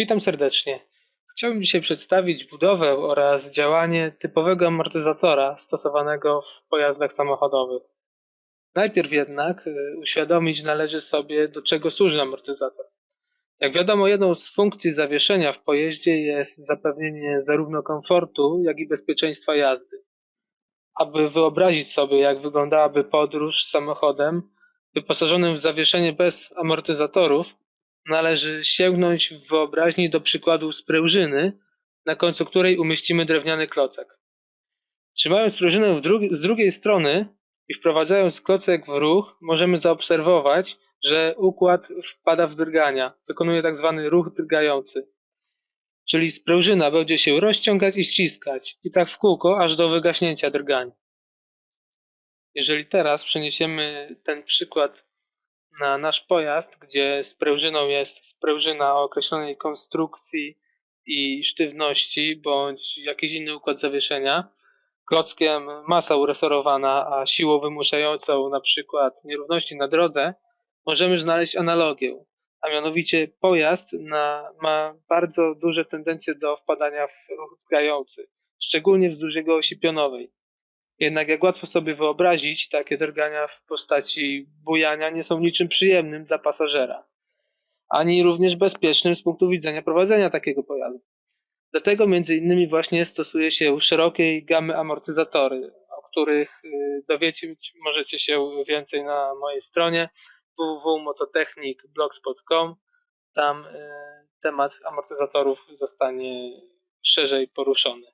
Witam serdecznie. Chciałbym dzisiaj przedstawić budowę oraz działanie typowego amortyzatora stosowanego w pojazdach samochodowych. Najpierw jednak y, uświadomić należy sobie, do czego służy amortyzator. Jak wiadomo, jedną z funkcji zawieszenia w pojeździe jest zapewnienie zarówno komfortu, jak i bezpieczeństwa jazdy. Aby wyobrazić sobie, jak wyglądałaby podróż samochodem wyposażonym w zawieszenie bez amortyzatorów, należy sięgnąć w wyobraźni do przykładu sprężyny, na końcu której umieścimy drewniany klocek. Trzymając sprężynę dru- z drugiej strony i wprowadzając klocek w ruch, możemy zaobserwować, że układ wpada w drgania, wykonuje tak zwany ruch drgający. Czyli sprężyna będzie się rozciągać i ściskać, i tak w kółko, aż do wygaśnięcia drgań. Jeżeli teraz przeniesiemy ten przykład na nasz pojazd, gdzie sprężyną jest sprężyna o określonej konstrukcji i sztywności, bądź jakiś inny układ zawieszenia, klockiem masa uresorowana, a siłą wymuszającą na przykład nierówności na drodze, możemy znaleźć analogię. A mianowicie pojazd na, ma bardzo duże tendencje do wpadania w ruch drgający, szczególnie wzdłuż jego osi pionowej. Jednak jak łatwo sobie wyobrazić, takie drgania w postaci bujania nie są niczym przyjemnym dla pasażera, ani również bezpiecznym z punktu widzenia prowadzenia takiego pojazdu. Dlatego między innymi właśnie stosuje się szerokiej gamy amortyzatory, o których y, dowiecie możecie się więcej na mojej stronie www.mototechnik.blogspot.com. Tam y, temat amortyzatorów zostanie szerzej poruszony.